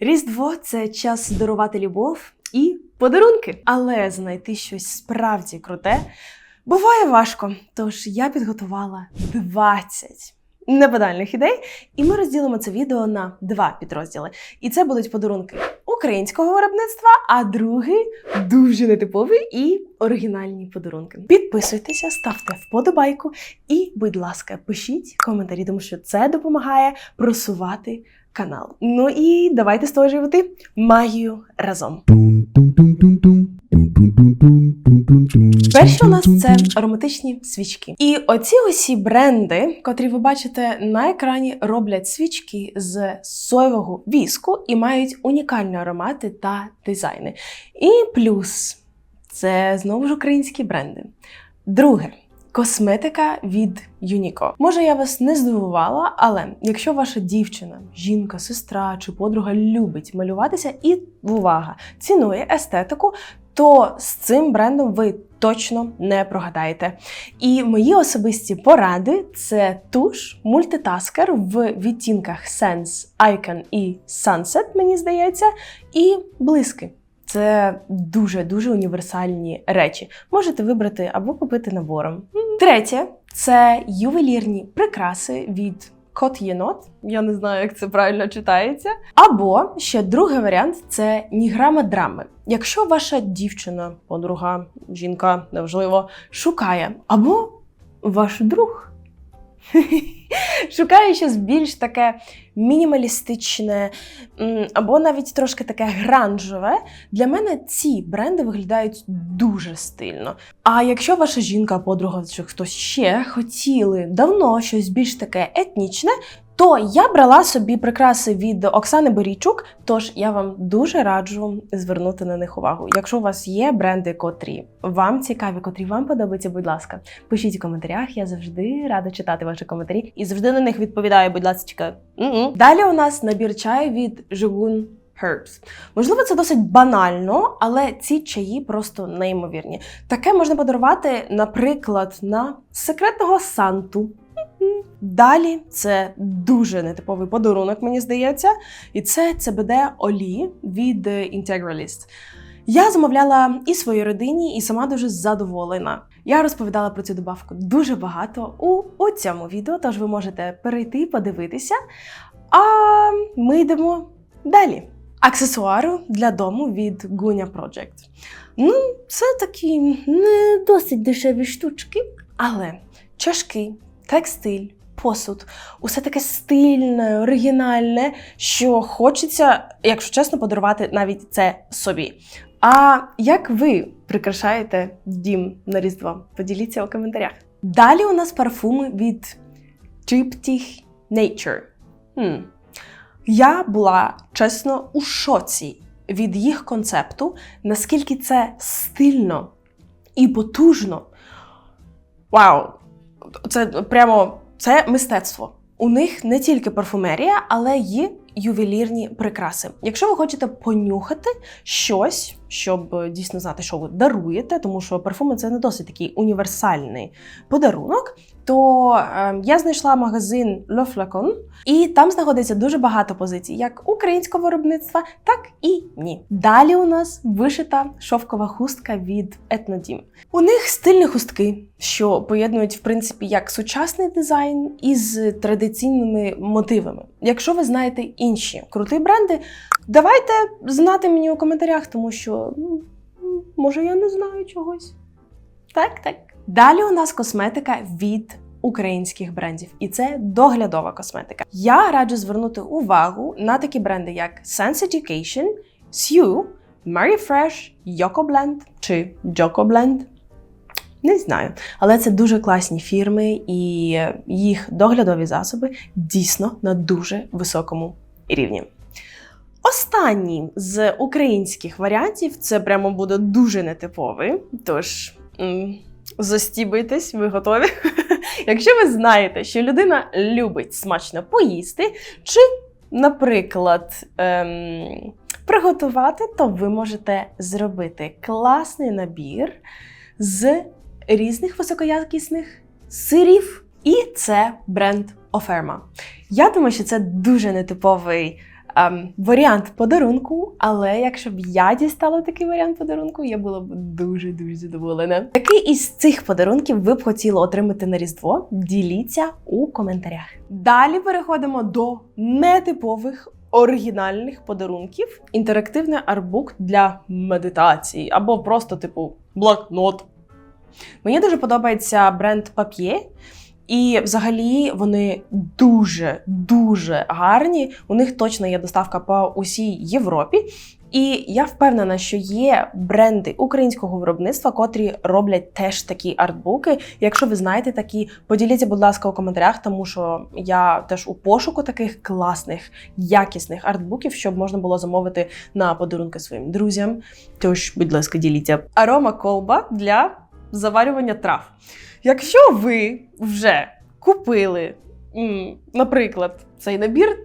Різдво це час дарувати любов і подарунки. Але знайти щось справді круте буває важко. Тож я підготувала 20 неподальних ідей, і ми розділимо це відео на два підрозділи. І це будуть подарунки українського виробництва, а другий дуже нетиповий і оригінальні подарунки. Підписуйтеся, ставте вподобайку і, будь ласка, пишіть коментарі, тому що це допомагає просувати канал. Ну і давайте створювати магію разом. Перше у нас це ароматичні свічки. І оці усі бренди, котрі ви бачите на екрані, роблять свічки з соєвого віску і мають унікальні аромати та дизайни. І плюс це знову ж українські бренди. Друге. Косметика від Юніко. Може, я вас не здивувала, але якщо ваша дівчина, жінка, сестра чи подруга любить малюватися і увага, цінує естетику, то з цим брендом ви точно не прогадаєте. І мої особисті поради це туш мультитаскер в відтінках Sense, Icon і Sunset, мені здається, і блиски. Це дуже дуже універсальні речі. Можете вибрати або купити набором. Третє це ювелірні прикраси від Кот Єнот. Я не знаю, як це правильно читається. Або ще другий варіант це ніграма драми. Якщо ваша дівчина, подруга, жінка, неважливо, шукає, або ваш друг шукає щось більш таке мінімалістичне, або навіть трошки таке гранжове. для мене ці бренди виглядають дуже стильно. А якщо ваша жінка, подруга чи хтось ще хотіли давно щось більш таке етнічне, то я брала собі прикраси від Оксани Борійчук, тож я вам дуже раджу звернути на них увагу. Якщо у вас є бренди, котрі вам цікаві, котрі вам подобаються, будь ласка, пишіть у коментарях. Я завжди рада читати ваші коментарі і завжди на них відповідаю, будь ласка. Далі у нас набір чаю від Жигун Herbs. Можливо, це досить банально, але ці чаї просто неймовірні. Таке можна подарувати, наприклад, на секретного санту. Далі це дуже нетиповий подарунок, мені здається, і це CBD олії від е, Integralist. Я замовляла і своїй родині, і сама дуже задоволена. Я розповідала про цю добавку дуже багато у, у цьому відео, тож ви можете перейти, подивитися. А ми йдемо далі. Аксесуари для дому від Gunya Project. Ну, це такі не досить дешеві штучки, але чашки, текстиль, посуд усе таке стильне, оригінальне, що хочеться, якщо чесно, подарувати навіть це собі. А як ви прикрашаєте дім на Різдво? Поділіться у коментарях. Далі у нас парфуми від Triptych Nature. Хм. Я була чесно у шоці від їх концепту, наскільки це стильно і потужно. Вау! Це прямо це мистецтво. У них не тільки парфумерія, але й ювелірні прикраси. Якщо ви хочете понюхати щось, щоб е, дійсно знати, що ви даруєте, тому що парфуми це не досить такий універсальний подарунок, то е, я знайшла магазин Le Flacon, і там знаходиться дуже багато позицій, як українського виробництва, так і ні. Далі у нас вишита шовкова хустка від Etnodim. У них стильні хустки, що поєднують в принципі як сучасний дизайн із традиційними мотивами. Якщо ви знаєте інші круті бренди, давайте знати мені у коментарях, тому що ну, може я не знаю чогось. Так, так. Далі у нас косметика від українських брендів, і це доглядова косметика. Я раджу звернути увагу на такі бренди, як Sense Education, Sue, Mary Fresh, Yoko Blend чи Joko Blend. Не знаю, але це дуже класні фірми, і їх доглядові засоби дійсно на дуже високому рівні. Останній з українських варіантів це прямо буде дуже нетиповий. Тож застібуйтесь, ви готові. Якщо ви знаєте, що людина любить смачно поїсти, чи, наприклад, ем, приготувати, то ви можете зробити класний набір з різних високоякісних сирів, і це бренд Оферма. Я думаю, що це дуже нетиповий ем, варіант подарунку, але якщо б я дістала такий варіант подарунку, я була б дуже дуже задоволена. Який із цих подарунків ви б хотіли отримати на Різдво? Діліться у коментарях. Далі переходимо до нетипових. Оригінальних подарунків, інтерактивний арбук для медитації або просто типу блокнот. Мені дуже подобається бренд Papier, і взагалі вони дуже дуже гарні. У них точно є доставка по усій Європі. І я впевнена, що є бренди українського виробництва, котрі роблять теж такі артбуки. Якщо ви знаєте такі, поділіться, будь ласка, у коментарях, тому що я теж у пошуку таких класних, якісних артбуків, щоб можна було замовити на подарунки своїм друзям. Тож, будь ласка, діліться. Арома колба для заварювання трав. Якщо ви вже купили, наприклад, цей набір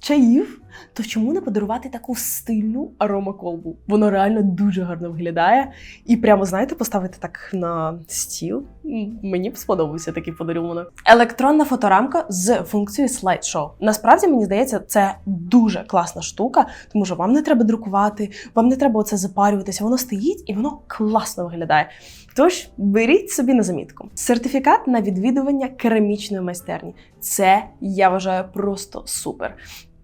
чаїв, то чому не подарувати таку стильну аромаколбу? Воно реально дуже гарно виглядає. І прямо, знаєте, поставити так на стіл. Мені б сподобався такий подарунок. Електронна фоторамка з функцією слайд-шоу. Насправді, мені здається, це дуже класна штука, тому що вам не треба друкувати, вам не треба оце запарюватися. Воно стоїть і воно класно виглядає. Тож беріть собі на замітку. Сертифікат на відвідування керамічної майстерні. Це я вважаю просто супер.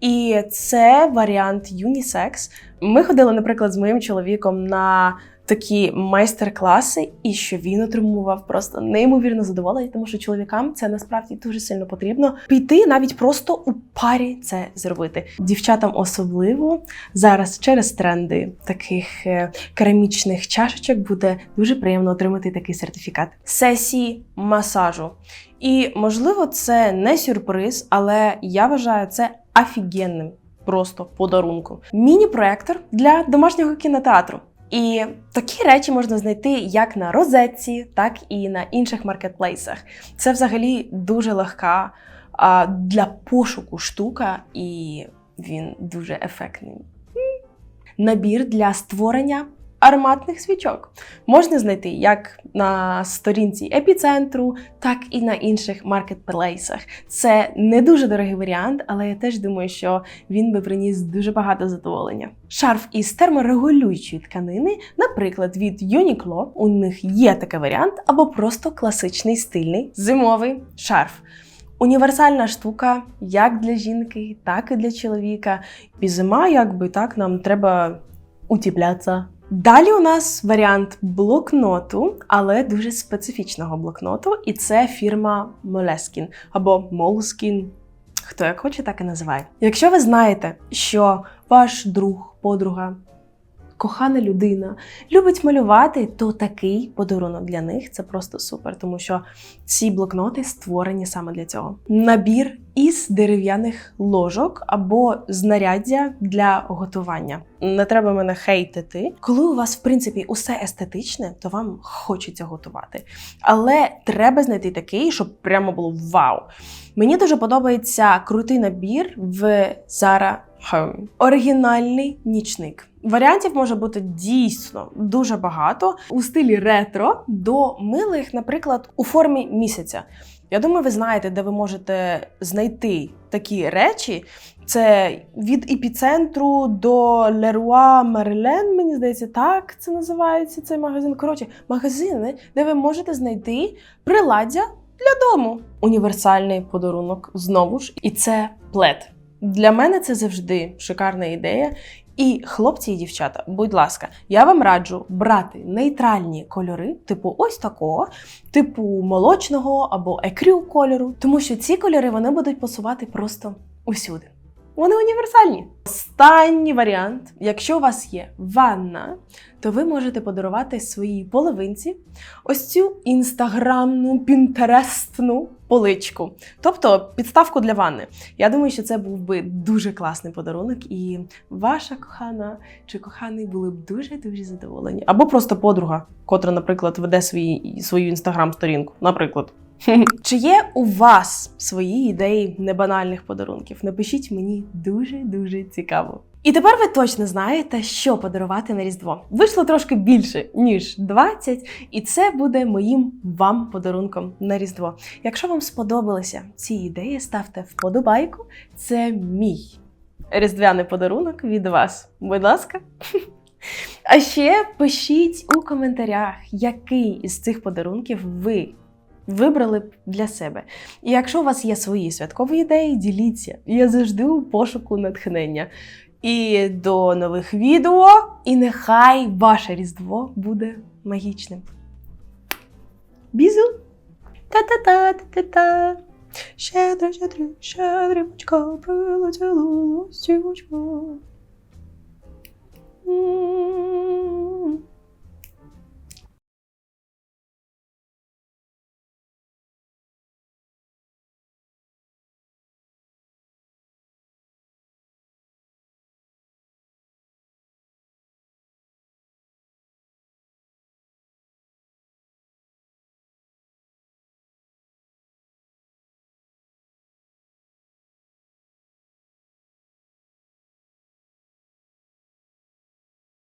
І це варіант юнісекс. Ми ходили, наприклад, з моїм чоловіком на такі майстер-класи, і що він отримував просто неймовірно задоволення, тому що чоловікам це насправді дуже сильно потрібно піти навіть просто у парі це зробити. Дівчатам особливо зараз через тренди таких е, керамічних чашечок буде дуже приємно отримати такий сертифікат. Сесії масажу. І можливо, це не сюрприз, але я вважаю це офігенним просто подарунком. Міні-проектор для домашнього кінотеатру. І такі речі можна знайти як на розетці, так і на інших маркетплейсах. Це взагалі дуже легка а, для пошуку штука, і він дуже ефектний. Набір для створення ароматних свічок можна знайти як на сторінці епіцентру, так і на інших маркетплейсах. Це не дуже дорогий варіант, але я теж думаю, що він би приніс дуже багато задоволення. Шарф із терморегулюючої тканини, наприклад, від Uniqlo, у них є такий варіант, або просто класичний стильний зимовий шарф. Універсальна штука як для жінки, так і для чоловіка. І зима, якби так, нам треба утіплятися. Далі у нас варіант блокноту, але дуже специфічного блокноту, і це фірма Moleskine або Moleskine. Хто як хоче, так і називає. Якщо ви знаєте, що ваш друг, подруга, кохана людина любить малювати, то такий подарунок для них це просто супер, тому що ці блокноти створені саме для цього. Набір із дерев'яних ложок або знаряддя для готування. Не треба мене хейтити. Коли у вас, в принципі, усе естетичне, то вам хочеться готувати. Але треба знайти такий, щоб прямо було вау. Мені дуже подобається крутий набір в Zara Home. Оригінальний нічник. Варіантів може бути дійсно дуже багато у стилі ретро до милих, наприклад, у формі місяця. Я думаю, ви знаєте, де ви можете знайти такі речі. Це від епіцентру до Leroy Merlin, мені здається, так це називається цей магазин. Коротше, магазини, де ви можете знайти приладдя для дому. Універсальний подарунок знову ж, і це плед. Для мене це завжди шикарна ідея. І хлопці і дівчата, будь ласка, я вам раджу брати нейтральні кольори, типу ось такого, типу молочного або екрю кольору, тому що ці кольори вони будуть пасувати просто усюди. Вони універсальні. Останній варіант: якщо у вас є ванна, то ви можете подарувати своїй половинці ось цю інстаграмну пінтерестну поличку, тобто підставку для ванни. Я думаю, що це був би дуже класний подарунок, і ваша кохана чи коханий були б дуже дуже задоволені. Або просто подруга, котра, наприклад, веде свої, свою інстаграм-сторінку. Наприклад. Чи є у вас свої ідеї небанальних подарунків? Напишіть мені дуже дуже цікаво. І тепер ви точно знаєте, що подарувати на Різдво. Вийшло трошки більше, ніж 20, і це буде моїм вам подарунком на Різдво. Якщо вам сподобалися ці ідеї, ставте вподобайку. Це мій різдвяний подарунок від вас. Будь ласка. А ще пишіть у коментарях, який із цих подарунків ви вибрали для себе. І якщо у вас є свої святкові ідеї, діліться. Я завжди у пошуку натхнення. І до нових відео. І нехай ваше Різдво буде магічним. Бізу! Та-та-та-та-та-та! Щедро, щедро, щедрівочка, прилетіло ластівочка.